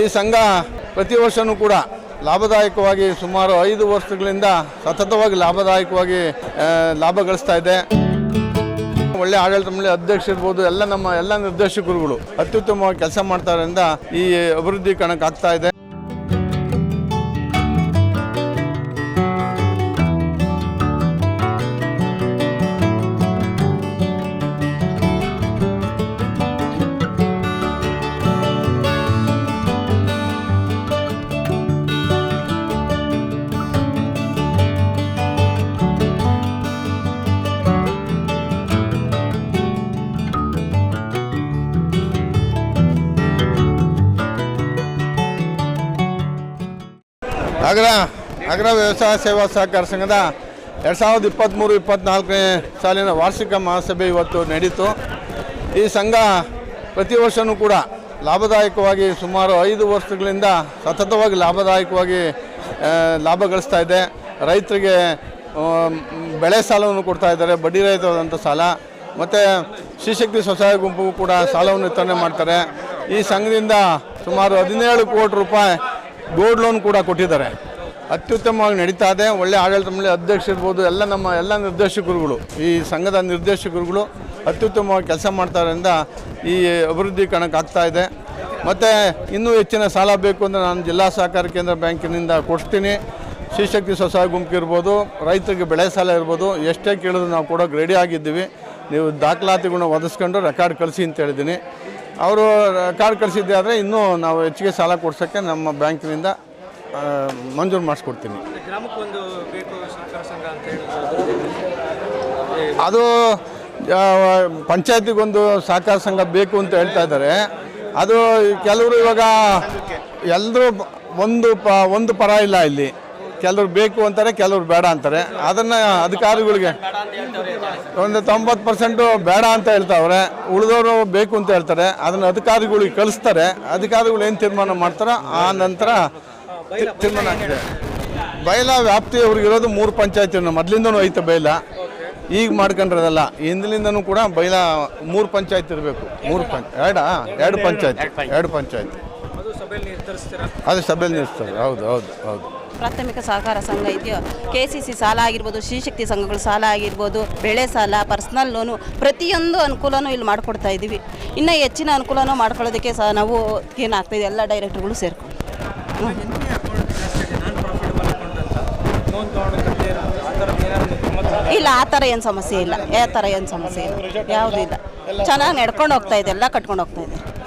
ಈ ಸಂಘ ಪ್ರತಿ ವರ್ಷವೂ ಕೂಡ ಲಾಭದಾಯಕವಾಗಿ ಸುಮಾರು ಐದು ವರ್ಷಗಳಿಂದ ಸತತವಾಗಿ ಲಾಭದಾಯಕವಾಗಿ ಲಾಭ ಗಳಿಸ್ತಾ ಇದೆ. ಒಳ್ಳೆ ಆಡಳಿತ ಮಂಡಳಿ ಅಧ್ಯಕ್ಷ ಇರ್ಬೋದು, ಎಲ್ಲ ನಮ್ಮ ಎಲ್ಲ ನಿರ್ದೇಶಕರುಗಳು ಅತ್ಯುತ್ತಮವಾಗಿ ಕೆಲಸ ಮಾಡ್ತಾರಿಂದ ಈ ಅಭಿವೃದ್ಧಿ ಕಣಕ್ಕಾಗ್ತಾ ಇದೆ. ಅಗ್ರ ಅಗ್ರ ವ್ಯವಸಾಯ ಸೇವಾ ಸಹಕಾರ ಸಂಘದ ಎರಡು ಸಾವಿರದ ಇಪ್ಪತ್ತ್ಮೂರು ಇಪ್ಪತ್ತ್ನಾಲ್ಕನೇ ಸಾಲಿನ ವಾರ್ಷಿಕ ಮಹಾಸಭೆ ಇವತ್ತು ನಡೀತು. ಈ ಸಂಘ ಪ್ರತಿ ವರ್ಷವೂ ಕೂಡ ಲಾಭದಾಯಕವಾಗಿ ಸುಮಾರು ಐದು ವರ್ಷಗಳಿಂದ ಸತತವಾಗಿ ಲಾಭದಾಯಕವಾಗಿ ಲಾಭ ಗಳಿಸ್ತಾ ಇದೆ. ರೈತರಿಗೆ ಬೆಳೆ ಸಾಲವನ್ನು ಕೊಡ್ತಾ ಇದ್ದಾರೆ. ಬಡ್ಡಿ ರಹಿತವಾದಂಥ ಸಾಲ, ಮತ್ತು ಶ್ರೀಶಕ್ತಿ ಸ್ವಸಹಾಯ ಗುಂಪು ಕೂಡ ಸಾಲವನ್ನು ವಿತರಣೆ ಮಾಡ್ತಾರೆ. ಈ ಸಂಘದಿಂದ ಸುಮಾರು ಹದಿನೇಳು ಕೋಟಿ ರೂಪಾಯಿ ಗೋಲ್ಡ್ ಲೋನ್ ಕೂಡ ಕೊಟ್ಟಿದ್ದಾರೆ. ಅತ್ಯುತ್ತಮವಾಗಿ ನಡೀತಾ ಇದೆ. ಒಳ್ಳೆ ಆಡಳಿತ ಮಂಡಳಿ ಅಧ್ಯಕ್ಷ ಇರ್ಬೋದು, ಎಲ್ಲ ನಮ್ಮ ಎಲ್ಲ ನಿರ್ದೇಶಕರುಗಳು, ಈ ಸಂಘದ ನಿರ್ದೇಶಕರುಗಳು ಅತ್ಯುತ್ತಮವಾಗಿ ಕೆಲಸ ಮಾಡ್ತಾರಿಂದ ಈ ಅಭಿವೃದ್ಧಿ ಕಣಕ್ಕಾಗ್ತಾ ಇದೆ. ಮತ್ತು ಇನ್ನೂ ಹೆಚ್ಚಿನ ಸಾಲ ಬೇಕು ಅಂದರೆ ನಾನು ಜಿಲ್ಲಾ ಸಹಕಾರ ಕೇಂದ್ರ ಬ್ಯಾಂಕಿನಿಂದ ಕೊಡ್ತೀನಿ. ಶ್ರೀಶಕ್ತಿ ಸ್ವಸಹಾಯ ಗುಂಪು ಇರ್ಬೋದು, ರೈತರಿಗೆ ಬೆಳೆ ಸಾಲ ಇರ್ಬೋದು, ಎಷ್ಟೇ ಕೇಳಿದ್ರು ನಾವು ಕೊಡೋಕೆ ರೆಡಿ ಆಗಿದ್ದೀವಿ. ನೀವು ದಾಖಲಾತಿಗಳನ್ನ ಒದಗಿಸ್ಕೊಂಡು ರೆಕಾರ್ಡ್ ಕಳಿಸಿ ಅಂತ ಹೇಳಿದ್ದೀನಿ. ಅವರು ರೆಕಾರ್ಡ್ ಕಳಿಸಿದ್ದೆ ಆದರೆ ಇನ್ನೂ ನಾವು ಹೆಚ್ಚಿಗೆ ಸಾಲ ಕೊಡ್ಸೋಕ್ಕೆ ನಮ್ಮ ಬ್ಯಾಂಕಿನಿಂದ ಮಂಜೂರು ಮಾಡಿಸ್ಕೊಡ್ತೀನಿ. ಅದು ಪಂಚಾಯತಿಗೊಂದು ಸಹಕಾರ ಸಂಘ ಬೇಕು ಅಂತ ಹೇಳ್ತಾ ಇದ್ದಾರೆ. ಅದು ಕೆಲವರು ಇವಾಗ ಎಲ್ಲರೂ ಒಂದು ಪ ಒಂದು ಪರ ಇಲ್ಲ ಇಲ್ಲಿ. ಕೆಲವ್ರು ಬೇಕು ಅಂತಾರೆ, ಕೆಲವ್ರು ಬೇಡ ಅಂತಾರೆ. ಅದನ್ನು ಅಧಿಕಾರಿಗಳಿಗೆ ಒಂದು ತೊಂಬತ್ತು ಪರ್ಸೆಂಟು ಬೇಡ ಅಂತ ಹೇಳ್ತಾವ್ರೆ. ಉಳಿದವರು ಬೇಕು ಅಂತ ಹೇಳ್ತಾರೆ. ಅದನ್ನು ಅಧಿಕಾರಿಗಳಿಗೆ ಕಳಿಸ್ತಾರೆ. ಅಧಿಕಾರಿಗಳು ಏನು ತೀರ್ಮಾನ ಮಾಡ್ತಾರೋ? ಆ ನಂತರ ತೀರ್ಮಾನ ಆಗಿದೆ ಬೈಲ ವ್ಯಾಪ್ತಿ ಇರೋದು ಮೂರು ಪಂಚಾಯತಿ. ಮೊದಲಿಂದನೂ ಐತೆ ಬೈಲ. ಈಗ ಮಾಡ್ಕೊಂಡ್ರದಲ್ಲ. ಹಿಂದಿನಿಂದನೂ ಕೂಡ ಬಯಲ ಮೂರು ಪಂಚಾಯತ್ ಇರಬೇಕು. ಮೂರು ಪಂಚ ಎರಡ? ಎರಡು ಪಂಚಾಯತ್. ಎರಡು ಪಂಚಾಯತ್. ಅದು ಸಭೆಯಲ್ಲಿ ನಿರ್ಧರಿಸ್ತಾರೆ. ಹೌದು ಹೌದು ಹೌದು. ಪ್ರಾಥಮಿಕ ಸಹಕಾರ ಸಂಘ ಇದೆಯೋ? ಕೆ ಸಿ ಸಿ ಸಾಲ ಆಗಿರ್ಬೋದು ಶ್ರೀಶಕ್ತಿ ಸಂಘಗಳ ಸಾಲ ಆಗಿರ್ಬೋದು ಬೆಳೆ ಸಾಲ ಪರ್ಸ್ನಲ್ ಲೋನು ಪ್ರತಿಯೊಂದು ಅನುಕೂಲನೂ ಇಲ್ಲಿ ಮಾಡಿಕೊಡ್ತಾ ಇದ್ದೀವಿ ಇನ್ನೂ ಹೆಚ್ಚಿನ ಅನುಕೂಲನೂ ಮಾಡ್ಕೊಳ್ಳೋದಕ್ಕೆ ಸಹ ನಾವು ಏನಾಗ್ತಾಯಿದೆ ಎಲ್ಲ ಡೈರೆಕ್ಟ್ರುಗಳು ಸೇರ್ಕೊಂಡು. ಇಲ್ಲ ಆ ಥರ ಏನು ಸಮಸ್ಯೆ ಇಲ್ಲ. ಯಾವ ಥರ ಏನು ಸಮಸ್ಯೆ ಇಲ್ಲ. ಯಾವುದೂ ಇಲ್ಲ. ಚೆನ್ನಾಗಿ ನಡ್ಕೊಂಡು ಹೋಗ್ತಾ ಇದೆ ಎಲ್ಲ ಕಟ್ಕೊಂಡು ಹೋಗ್ತಾ ಇದೆ.